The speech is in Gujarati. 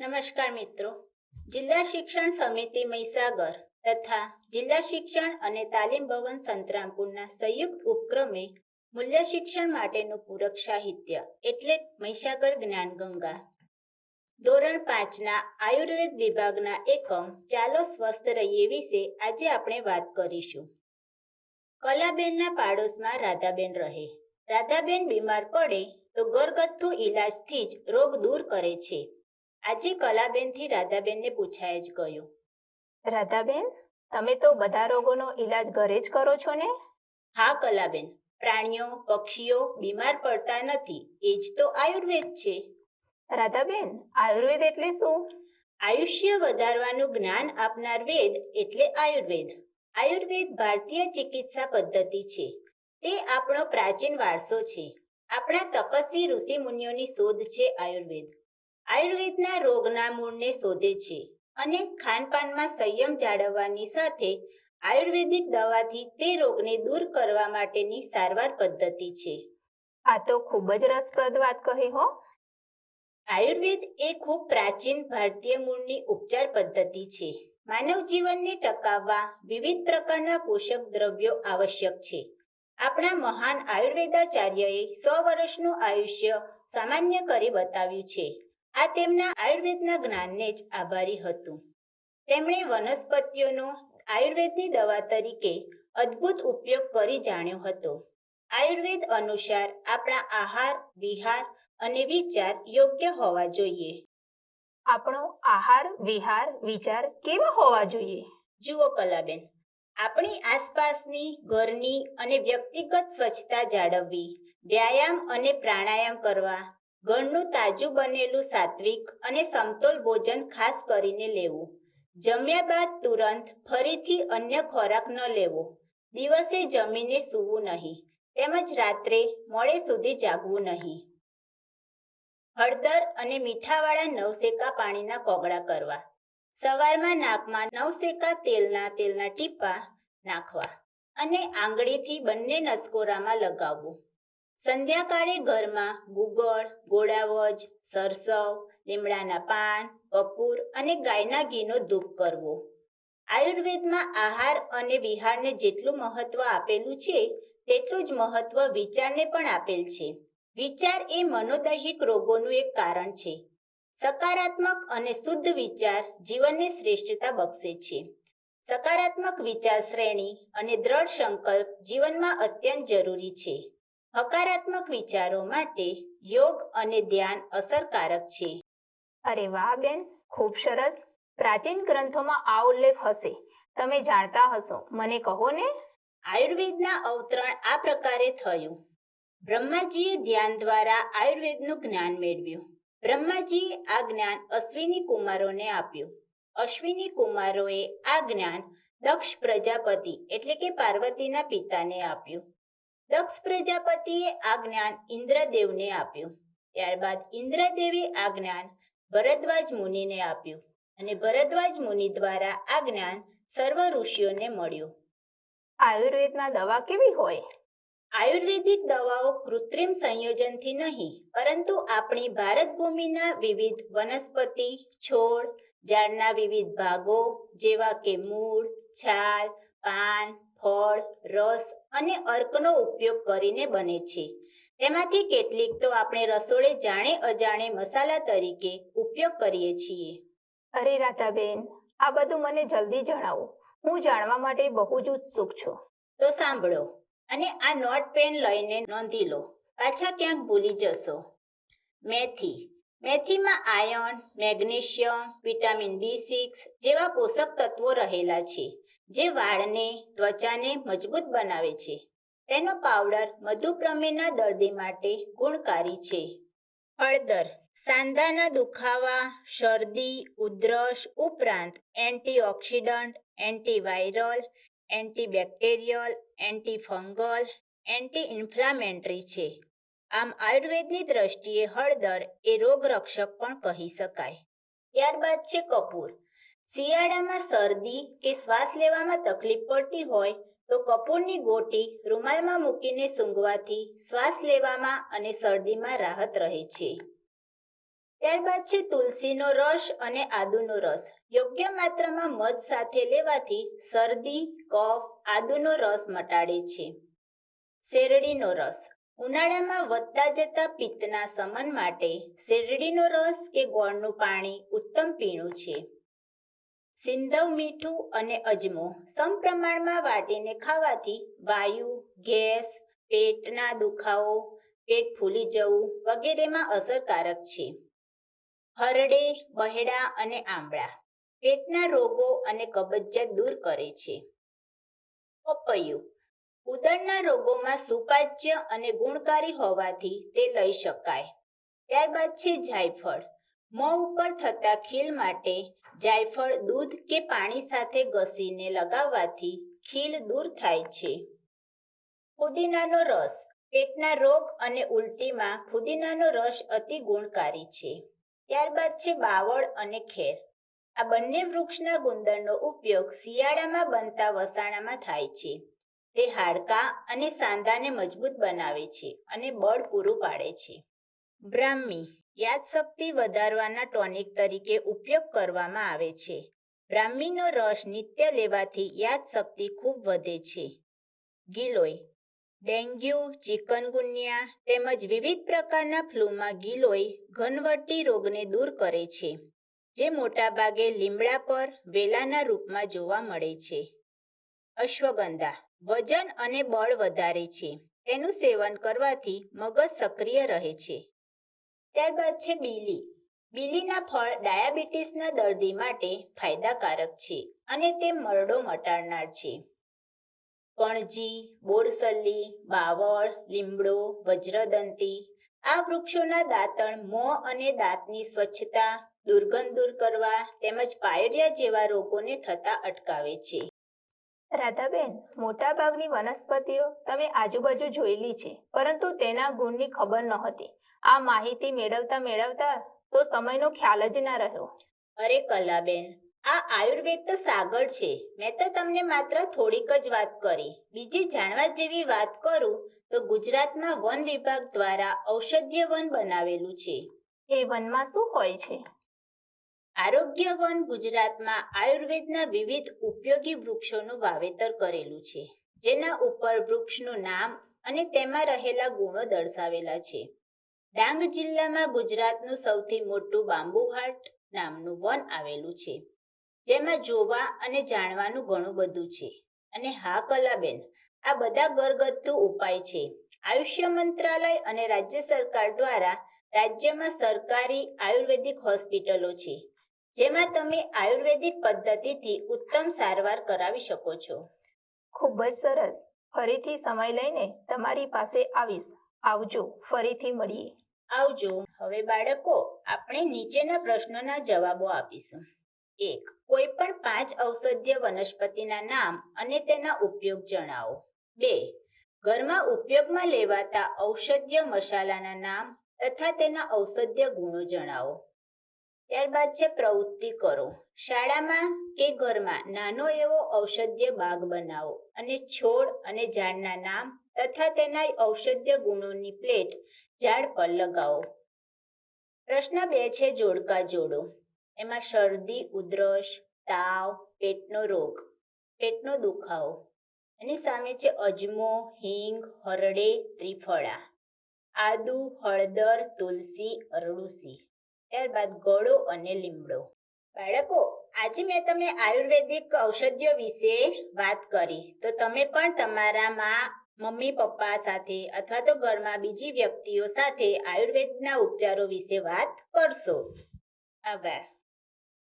નમસ્કાર મિત્રો. જિલ્લા શિક્ષણ સમિતિ મહીસાગર તથા જિલ્લા શિક્ષણ અને તાલીમ ભવન સંતરામપુરના સંયુક્ત ઉપક્રમે મૂલ્ય શિક્ષણ માટેનું પૂરક સાહિત્ય એટલે મહીસાગર જ્ઞાનગંગા. ધોરણ પાંચના આયુર્વેદ વિભાગના એકમ, ચાલો સ્વસ્થ રહીએ વિશે આજે આપણે વાત કરીશું. કલાબેનના પાડોશમાં રાધાબેન રહે. રાધાબેન બીમાર પડે તો ઘરગથ્થુ ઈલાજથી જ રોગ દૂર કરે છે. આજે કલાબેનથી રાધાબેનને પૂછાય જ ગયું. રાધાબેન તમે તો બધા રોગોનો ઈલાજ ઘરે જ કરો છો ને? હા કલાબેન. પ્રાણીઓ પક્ષીઓ બીમાર પડતા નથી. એ જ તો આયુર્વેદ છે. રાધાબેન આયુર્વેદ એટલે શું? આયુષ્ય વધારવાનું જ્ઞાન આપનાર વેદ એટલે આયુર્વેદ. આયુર્વેદ ભારતીય ચિકિત્સા પદ્ધતિ છે. તે આપણો પ્રાચીન વારસો છે. આપણા તપસ્વી ઋષિ મુનિઓની શોધ છે આયુર્વેદ. આયુર્વેદના રોગના મૂળને શોધે છે અને ખાનપાનમાં સંયમ જાળવવાની સાથે આયુર્વેદિક દવાથી તે રોગને દૂર કરવા માટેની સારવાર પદ્ધતિ છે. આ તો ખૂબ જ રસપ્રદ વાત કહી હો. આયુર્વેદ એ ખૂબ પ્રાચીન ભારતીય મૂળની ઉપચાર પદ્ધતિ છે. માનવ જીવનને ટકાવવા વિવિધ પ્રકારના પોષક દ્રવ્યો આવશ્યક છે. આપણા મહાન આયુર્વેદાચાર્યએ સો વર્ષનું આયુષ્ય સામાન્ય કરી બતાવ્યું છે. આ તેમના આયુર્વેદના જ્ઞાનને જ આભારી હતું. તેમણે વનસ્પતિઓનો આયુર્વેદની દવા તરીકે અદ્ભુત ઉપયોગ કરી જાણ્યો હતો. આયુર્વેદ અનુસાર આપણા આહાર, વિહાર અને વિચાર યોગ્ય હોવા જોઈએ. આપણો આહાર, વિહાર, વિચાર કેવા હોવા જોઈએ? જુઓ કલાબેન, આપણી આસપાસની ઘરની અને વ્યક્તિગત સ્વચ્છતા જાળવવી, વ્યાયામ અને પ્રાણાયામ કરવા ઘરનું તાજું બનેલું સાત્વિક અને સમતોલ ભોજન ખાસ કરીને લેવું. જમ્યા બાદ તુરંત ફરીથી અન્ય ખોરાક ન લેવો. દિવસે જમીને સૂવું નહીં, તેમજ રાત્રે મોડે સુધી જાગવું નહીં. હળદર અને મીઠાવાળા નવસેકા પાણીના કોગળા કરવા. સવારમાં નાકમાં નવસેકા તેલના તેલના ટીપા નાખવા અને આંગળીથી બંને નસકોરામાં લગાવવું. સંધ્યાકાળે ઘરમાં ગુગળ, ગોળાવજ, સરસવ, લીમડાના પાન કપૂર અને ગાયના ઘીનો ધૂપ કરવો. આયુર્વેદમાં આહાર અને વિહારને જેટલું મહત્વ આપેલું છે, તેટલું જ મહત્વ વિચારને પણ આપેલ છે. વિચાર એ મનોદૈહિક રોગોનું એક કારણ છે. સકારાત્મક અને શુદ્ધ વિચાર જીવનને શ્રેષ્ઠતા બક્ષે છે. સકારાત્મક વિચાર શ્રેણી અને દ્રઢ સંકલ્પ જીવનમાં અત્યંત જરૂરી છે. હકારાત્મક વિચારો માટે યોગ અને ધ્યાન અસરકારક છે. અરે વાહ બેન ખૂબ સરસ. પ્રાચીન ગ્રંથોમાં આ ઉલ્લેખ હશે. તમે જાણતા હશો. મને કહો ને? આયુર્વેદના અવતરણ આ પ્રકારે થયું. બ્રહ્માજીએ ધ્યાન દ્વારા આયુર્વેદનું જ્ઞાન મેળવ્યું. બ્રહ્માજીએ આ જ્ઞાન અશ્વિની કુમારોને આપ્યું. અશ્વિની કુમારોએ આ જ્ઞાન દક્ષ પ્રજાપતિ એટલે કે પાર્વતીના પિતાને આપ્યું. દક્ષ પ્રજાપતિએ આ જ્ઞાન ઇન્દ્રદેવને આપ્યું. ત્યારબાદ ઇન્દ્રદેવે આ જ્ઞાન ભરદ્વાજ મુનિને આપ્યું અને ભરદ્વાજ મુનિ દ્વારા આ જ્ઞાન સર્વ ઋષિઓને મળ્યું. આયુર્વેદમાં દવા કેવી હોય? આયુર્વેદિક દવાઓ કૃત્રિમ સંયોજનથી નહીં પરંતુ આપણી ભારત ભૂમિના વિવિધ વનસ્પતિ છોડ ઝાડના વિવિધ ભાગો જેવા કે મૂળ છાલ પાન ફળ રસ અને અર્કનો ઉપયોગ કરીને બને છે. તેમાંથી કેટલીક તો આપણે રસોડે જાણે અજાણે મસાલા તરીકે ઉપયોગ કરીએ છીએ. અરે રાધાબેન આ બધું મને જલ્દી જણાવો. હું જાણવા માટે બહુ જ ઉત્સુક છું. તો સાંભળો અને આ નોટ પેન લઈને નોંધી લો. પાછા ક્યાંક ભૂલી જશો. મેથી. મેથીમાં iron magnesium vitamin B six જેવા પોષક તત્વો રહેલા છે. જે વાળને ત્વચાને મજબૂત બનાવે છે. તેનો પાવડર મધુપ્રમેહના દર્દી માટે ગુણકારી છે. હળદર, સાંધાના દુખાવા, શરદી, ઉધરસ ઉપરાંત antioxidant, antiviral, antibacterial, antifungal anti inflammatory છે. આમ આયુર્વેદની દ્રષ્ટિએ હળદર એ રોગરક્ષક પણ કહી શકાય. ત્યારબાદ છે કપૂર. શિયાળામાં શરદી કે શ્વાસ લેવામાં તકલીફ પડતી હોય તો કપૂરની ગોટી રૂમાલમાં મૂકીને સૂંઘવાથી શ્વાસ લેવામાં અને શરદીમાં રાહત રહે છે. ત્યારબાદ છે તુલસીનો રસ અને આદુનો રસ. યોગ્ય માત્રામાં મધ સાથે લેવાથી શરદી, કફ, આદુનો રસ મટાડે છે. શેરડીનો રસ. ઉનાળામાં વધતા જતા પિત્તના સમન માટે શેરડીનો રસ કે ગોળનું પાણી ઉત્તમ પીણું છે. સિંધવ મીઠું અને અજમો સમપ્રમાણમાં વાટીને ખાવાથી વાયુ, ગેસ, પેટના દુખાવો, પેટ ફૂલી જવું વગેરેમાં અસરકારક છે. હરડે, બહેડા અને આંબળા પેટના રોગો અને કબજિયાત દૂર કરે છે. પપૈયું ઉદરના રોગોમાં સુપાચ્ય અને ગુણકારી હોવાથી તે લઈ શકાય. ત્યારબાદ છે જાયફળ મોં ઉપર થતા ખીલ માટે જાયફળ, દૂધ કે પાણી સાથે ઘસીને લગાવવાથી ખીલ દૂર થાય છે. ફુદીનાનો રસ. પેટના રોગ અને ઉલટીમાં ફુદીનાનો રસ અતિ ગુણકારી છે. ત્યારબાદ છે બાવળ અને ખેર. આ બંને વૃક્ષના ગુંદરનો ઉપયોગ શિયાળામાં બનતા વસાણામાં થાય છે. તે હાડકાં અને સાંધાને મજબૂત બનાવે છે અને બળ પૂરું પાડે છે. બ્રાહ્મી. યાદશક્તિ વધારવાના ટોનિક તરીકે ઉપયોગ કરવામાં આવે છે. બ્રાહ્મીનો રસ નિત્ય લેવાથી યાદશક્તિ ખૂબ વધે છે. ગિલોય, ડેન્ગ્યુ, ચિકનગુનિયા તેમજ વિવિધ પ્રકારના ફ્લૂમાં ગિલોય ઘનવટી રોગને દૂર કરે છે, જે મોટાભાગે લીમડા પર વેલાના રૂપમાં જોવા મળે છે. અશ્વગંધા, વજન અને બળ વધારે છે. તેનું સેવન કરવાથી મગજ સક્રિય રહે છે. ત્યારબાદ છે બીલી. બીલીના ફળ ડાયાબિટીસના દર્દી માટે ફાયદાકારક છે અને તે મરડો મટાડનાર છે. પણજી, બોરસલ્લી, બાવળ, લીમડો, વજ્રદંતી આ વૃક્ષોના દાંતણ મોં અને દાંતની સ્વચ્છતા, દુર્ગંધ દૂર કરવા તેમજ પાયરિયા જેવા રોગોને થતા અટકાવે છે. રાધાબેન, મોટાભાગની વનસ્પતિઓ તમે આજુબાજુ જોયેલી છે, પરંતુ તેના ગુણની ખબર નહોતી. આ માહિતી મેળવતા મેળવતા તો સમયનો ખ્યાલ જ ના રહ્યો. અરે કલાબેન આ આયુર્વેદ તો સાગર છે. મેં તો તમને માત્ર થોડીક જ વાત કરી. બીજી જાણવા જેવી વાત કરું તો ગુજરાતમાં વન વિભાગ દ્વારા ઔષધીય વન બનાવેલું છે. એ વનમાં શું હોય છે? આરોગ્ય વન ગુજરાતમાં આયુર્વેદના વિવિધ ઉપયોગી વૃક્ષોનું વાવેતર કરેલું છે. જેના ઉપર વૃક્ષનું નામ અને તેમાં રહેલા ગુણો દર્શાવેલા છે. ડાંગ જિલ્લામાં ગુજરાતનું સૌથી મોટું બાંબુહાટ નામનું વન આવેલું છે, જેમાં જોવા અને જાણવાનું ઘણું બધું છે. અને હા, કલાબેન, આ બધા ઘરગથ્થુ ઉપાય છે. આયુષ્ય મંત્રાલય અને રાજ્ય સરકાર દ્વારા રાજ્યમાં સરકારી આયુર્વેદિક હોસ્પિટલો છે, જેમાં તમે આયુર્વેદિક પદ્ધતિથી ઉત્તમ સારવાર કરાવી શકો છો. ખૂબ જ સરસ. ફરીથી સમય લઈને તમારી પાસે આવીશ. આવજો, ફરીથી મળીએ. આવજો. હવે બાળકો, આપણે નીચેના પ્રશ્નોના જવાબો આપીશું. એક કોઈ પણ પાંચ ઔષધીય વનસ્પતિના નામ અને તેના ઉપયોગ જણાવો. બે, ઘરમાં ઉપયોગમાં લેવાતા ઔષધીય મસાલાના નામ તથા તેના ઔષધીય ગુણો જણાવો. ત્યારબાદ છે પ્રવૃત્તિ કરો. શાળામાં કે ઘરમાં નાનો એવો ઔષધીય બાગ બનાવો અને છોડ અને ઝાડના નામ તથા તેના ઔષધીય ગુણોની પ્લેટ ઝાડ પર લગાવો. પ્રશ્ન બે છે જોડકા જોડો. એમાં શરદી, ઉધરસ, તાવ, પેટનો રોગ, પેટનો દુખાવો. એની સામે છે અજમો, હિંગ, હરડે, ત્રિફળા. આદુ, હળદર, તુલસી, અરડુસી. ત્યારબાદ ગળો અને લીમડો. બાળકો, આજે મેં તમને આયુર્વેદિક ઔષધિઓ વિશે વાત કરી. તો તમે પણ તમારા માં મમ્મી, પપ્પા સાથે અથવા તો ઘરમાં બીજી વ્યક્તિઓ સાથે આયુર્વેદના ઉપચારો વિશે વાત કરશો. આભાર.